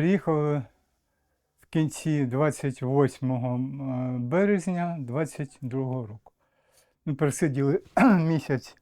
переїхали в кінці 28 е, березня 22 року. Ми пересиділи місяць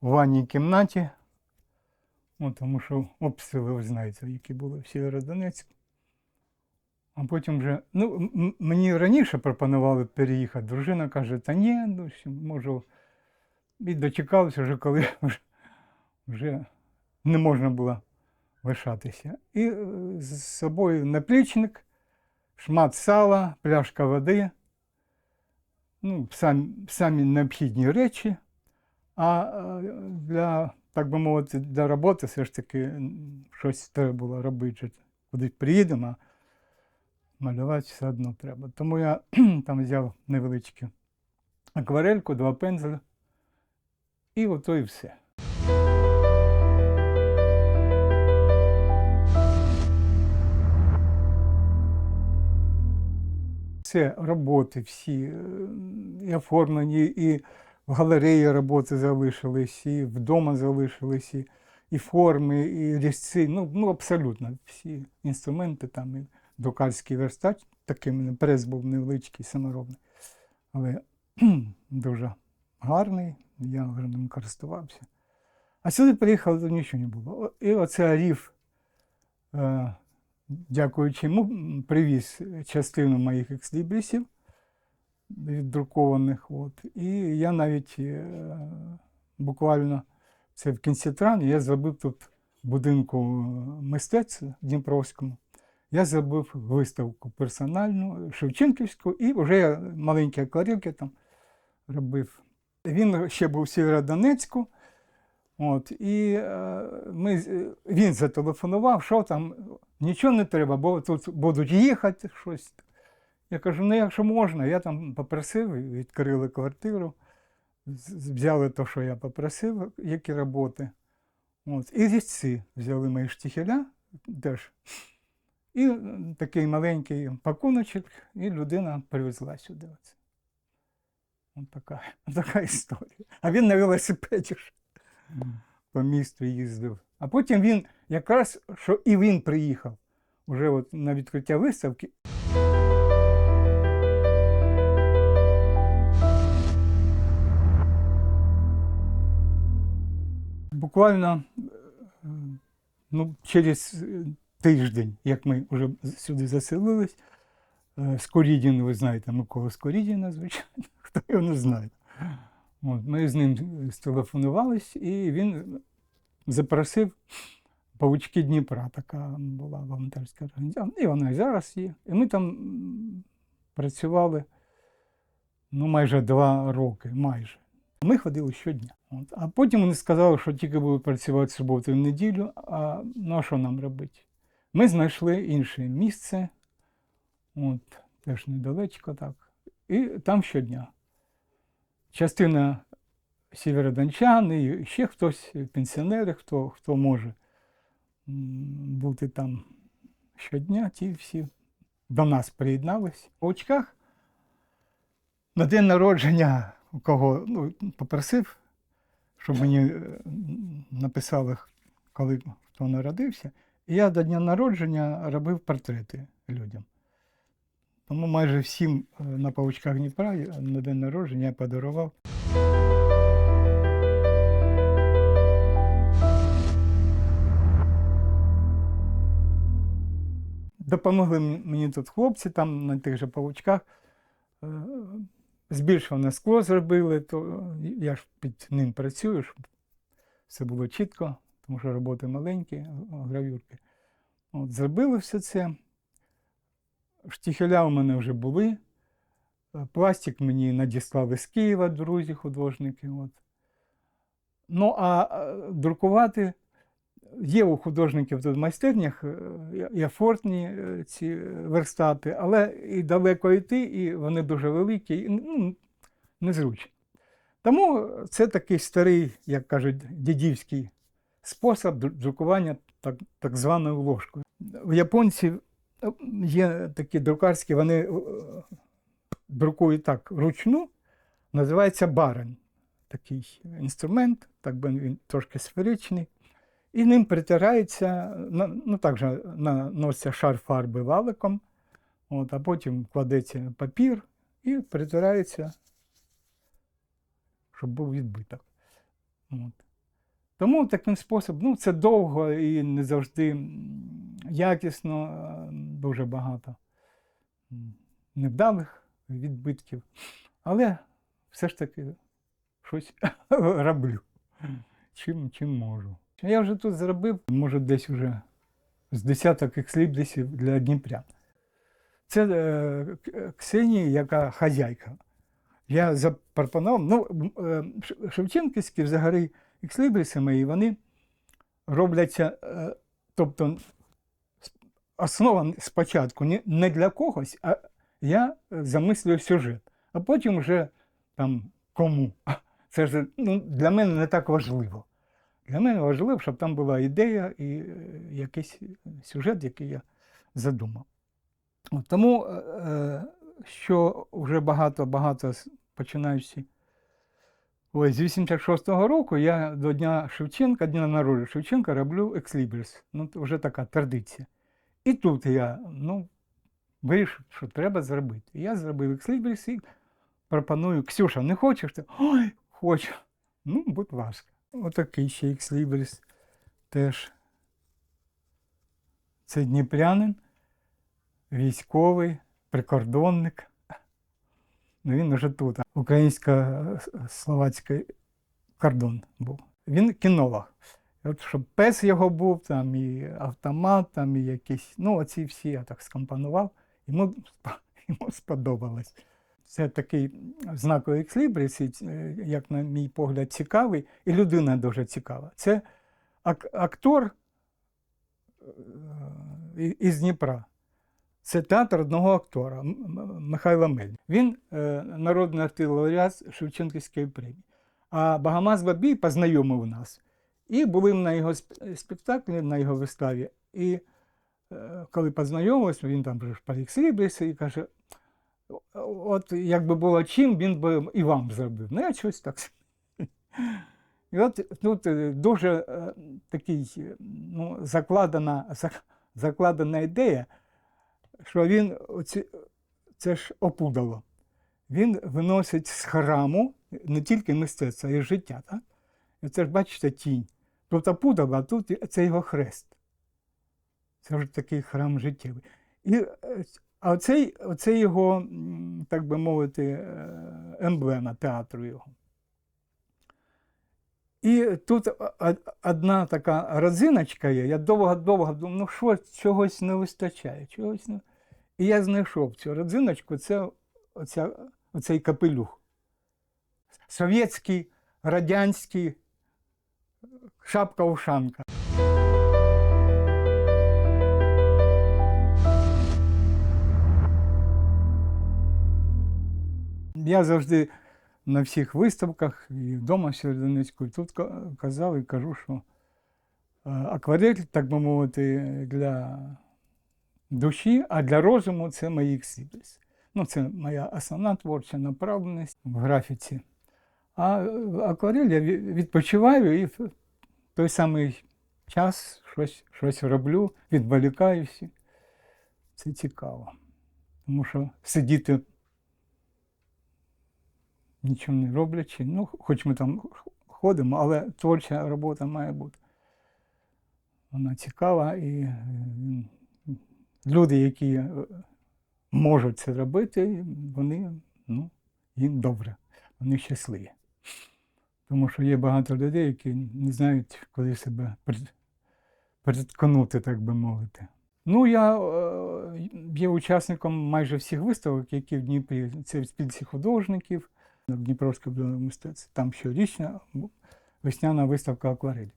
в ванній кімнаті, ну, тому що обстріли, ви знаєте, які були в Сєвєродонецьку. А потім вже, ну, мені раніше пропонували переїхати. Дружина каже, та ні, ну, можу. І дочекався вже, коли вже, вже не можна було лишатися. І е, з собою наплічник, шмат сала, пляшка води, ну, самі, самі необхідні речі. А е, для, так би мовити, для роботи все ж таки щось треба було робити. Же Кудись приїдемо, а малювати все одно треба. Тому я там взяв невеличку акварельку, два пензеля, і ото і все. Це роботи всі е, і оформлені, і в галереї роботи залишились, і вдома залишились, і, і форми, і різці. Ну, ну абсолютно всі інструменти там, і друкарський верстат, такий мене прес був невеличкий, саморобний. Але дуже гарний, я вже ним користувався. А сюди приїхав, то нічого не було. І оце Аріф, е, дякуючи йому, привіз частину моїх екслібрісів віддрукованих. От. І я навіть е, буквально це в кінці травня я зробив тут будинку мистецтв Дніпровському. Я зробив виставку персональну, Шевченківську, і вже я маленькі акварельки там робив. Він ще був в Сєвєродонецьку. От, і е, ми, е, він зателефонував, що там, нічого не треба, бо тут будуть їхати щось. Я кажу, ну якщо можна, я там попросив, відкрили квартиру, взяли те, що я попросив, які роботи. От, і різці взяли мої штіхеля теж. І е, такий маленький пакуночок, і людина привезла сюди. От така, така історія. А він на велосипеді по місту їздив. А потім він якраз, що і він приїхав уже от на відкриття виставки. Буквально е, ну, через тиждень, як ми вже сюди заселились, е, Скорідін, ви знаєте, Микола Скорідіна, звичайно, хто його не знає. Ми з ним стелефонувались, і він запросив павучки Дніпра, така була волонтерська організація. І вона і зараз є. І ми там працювали ну, майже два роки, майже. Ми ходили щодня. От. А потім вони сказали, що тільки будуть працювати суботу і неділю, а ну а що нам робити? Ми знайшли інше місце, от, теж недалечко так. І там щодня. Частина сєвєродончан і ще хтось, пенсіонери, хто, хто може бути там щодня, ті всі до нас приєднались. У очках на день народження кого ну, попросив, щоб мені е, написали, коли хто народився. І я до дня народження робив портрети людям. Тому майже всім е, на павучках Дніпра на день народження я подарував. Допомогли мені тут хлопці там на тих же павучках. Е, Збільшуване скло зробили, то я ж під ним працюю, щоб все було чітко, тому що роботи маленькі, гравюрки. От, зробили все це. Штіхеля у мене вже були. Е, Пластик мені надіслали з Києва, друзі, художники. От. Ну, а е, друкувати є у художників тут в майстернях е, і афортні е, ці верстати, але і далеко йти, і вони дуже великі, і ну, незручні. Тому це такий старий, як кажуть, дідівський спосіб друкування так, так званою ложкою. У японців е, є такі друкарські, вони е, друкують так ручну, називається барань. Такий інструмент, так би він трошки сферичний. І ним притирається, ну так же наноситься шар фарби валиком, от, а потім кладеться папір і притирається, щоб був відбиток. От. Тому таким способом, ну, це довго і не завжди якісно, дуже багато невдалих відбитків. Але все ж таки щось роблю, чим, чим можу. Я вже тут зробив, може, десь вже з десяток екслібрисів для Дніпрян. Це е, Ксенія, яка хазяйка. Я запропонував, ну, е, Шевченківські взагалі екслібриси мої, вони робляться, е, тобто основа спочатку не, для когось, а я е, замислюю сюжет, а потім вже там кому. Це ж ну, для мене не так важливо. Для мене важливо, щоб там була ідея і е, якийсь сюжет, який я задумав. Тому, е, що вже багато-багато починаючи ось з 86-го року, я до Дня Шевченка, Дня народження Шевченка, роблю екслібрис. Ну, вже така традиція. І тут я ну, вирішив, що треба зробити. Я зробив екслібрис і пропоную, Ксюша, не хочеш? Ти? Ой, хочу. Ну, будь ласка. Отакий ще екслібрис теж. Це дніпрянин, військовий, прикордонник. Ну, він уже тут. Українсько-словацький кордон був. Він кінолог. Щоб пес його був, там і автомат, там і якісь. Ну, оці всі я так скомпонував. Йому, йому сподобалось. Це такий знаковий екслібрис, і, е, як на мій погляд, цікавий, і людина дуже цікава. Це ак- актор е, із Дніпра. Це театр одного актора Михайла Мель. Він е, народний артист лауреат Шевченківської премії. А Багамаз Бабій познайомив нас. І були на його спектаклі, на його виставі. І е, коли познайомилися, він там вже ж перекслібився і каже: от якби було чим, він би і вам зробив. Ну, я щось так. І от тут е, дуже е, такий ну, закладена, закладена ідея, що він оці, це ж опудало. Він виносить з храму не тільки мистецтво, а й життя. Так? І це ж бачите тінь. Тут опудало, а тут це його хрест. Це вже такий храм життєвий. Е, а оцей, оцей його, так би мовити, е, емблема театру його. І тут одна така родзиночка є. Я довго-довго думав, ну що чогось не вистачає. Чогось не... І я знайшов цю родзиночку, це оця, оцей капелюх. Совєтський, радянський, шапка-ушанка. Я завжди на всіх виставках і вдома в Сєвєродонецьку, тут казав і кажу, що е, акварель, так би мовити, для душі, а для розуму це мої ексібрис. Ну, це моя основна творча направленість в графіці. А е, акварель я відпочиваю і той самий час щось, щось роблю, відволікаюся. Це цікаво. Тому що сидіти нічого не роблячи, ну, хоч ми там ходимо, але творча робота має бути. Вона цікава і е, люди, які е, можуть це робити, вони, ну, їм добре, вони щасливі. Тому що є багато людей, які не знають, коли себе переткнути, так би мовити. Ну, я е, є учасником майже всіх виставок, які в Дніпрі. Це в спільці художників, в Дніпровській області мистецтв. Там щорічна весняна виставка акварелі.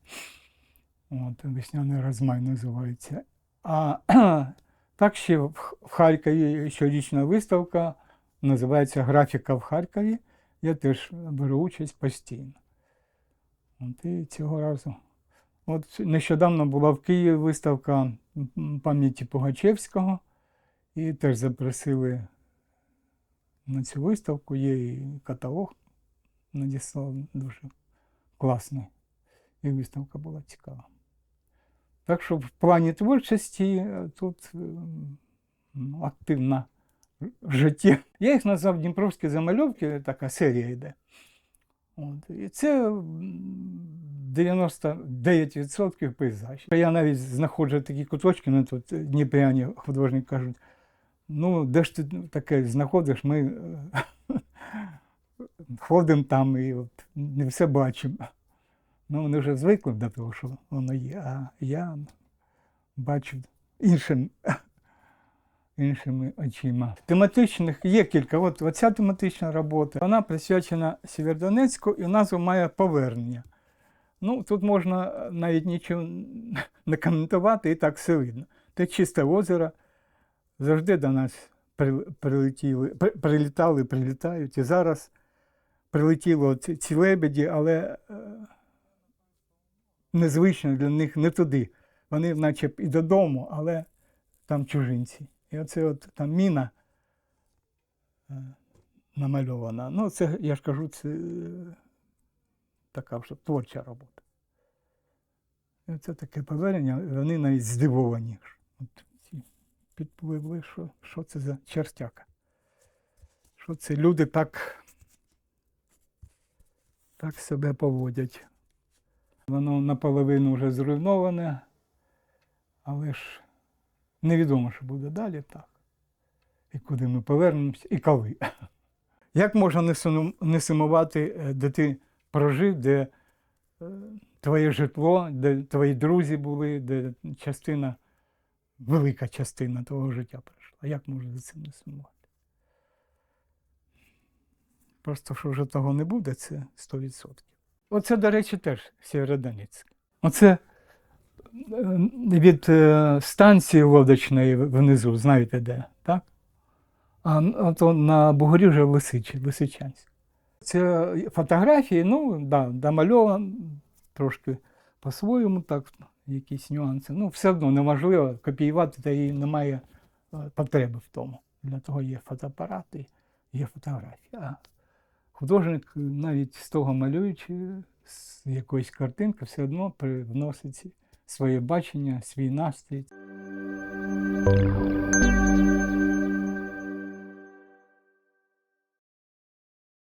От, весняний розмай називається. А так ще в Харкові щорічна виставка називається Графіка в Харкові. Я теж беру участь постійно. От і цього разу. От нещодавно була в Києві виставка пам'яті Пугачевського, і теж запросили на цю виставку. Є і каталог надіслав дуже класний. І виставка була цікава. Так що в плані творчості е, тут ем, активна життя. Я їх назвав Дніпровські замальовки, така серія йде. От. І це 99% пейзаж. Я навіть знаходжу такі куточки, ну тут дніпряні художники кажуть, ну де ж ти таке знаходиш, ми е, ходимо там і от не все бачимо. Ну, вони вже звикли до того, що воно є, а я бачу іншим, іншими очима. Тематичних є кілька. От оця тематична робота, вона присвячена Сєвєродонецьку і назву має повернення. Ну, тут можна навіть нічого не коментувати, і так все видно. Це чисте озеро. Завжди до нас прилетіли, прилітали, прилітають. І зараз прилетіло ці, ці лебеді, але е, незвично для них не туди. Вони наче б і додому, але там чужинці. І оце от там міна е, намальована. Ну, це, я ж кажу, це е, така вже творча робота. І це таке повернення, вони навіть здивовані. От підпливли, що, що це за чертяка. Що це люди так, так себе поводять. Воно наполовину вже зруйноване, але ж невідомо, що буде далі так. І куди ми повернемося, і коли. Як можна не сумувати, е, де ти прожив, де е, твоє житло, де твої друзі були, де частина, велика частина твого життя пройшла. Як можна за цим не сумувати? Просто що вже того не буде, це 100%. Оце, до речі, теж Сєвєродонецьк. Оце від е, станції лодочної внизу, знаєте де, так? А ото на Бугорі вже Лисичі, Лисичанськ. Це фотографії, ну, да, домальовано трошки по-своєму, так, якісь нюанси. Ну, все одно неможливо копіювати, та і немає е, потреби в тому. Для того є фотоапарати, є фотографії. А художник, навіть з того малюючи, з якоїсь картинки, все одно привносить своє бачення, свій настрій.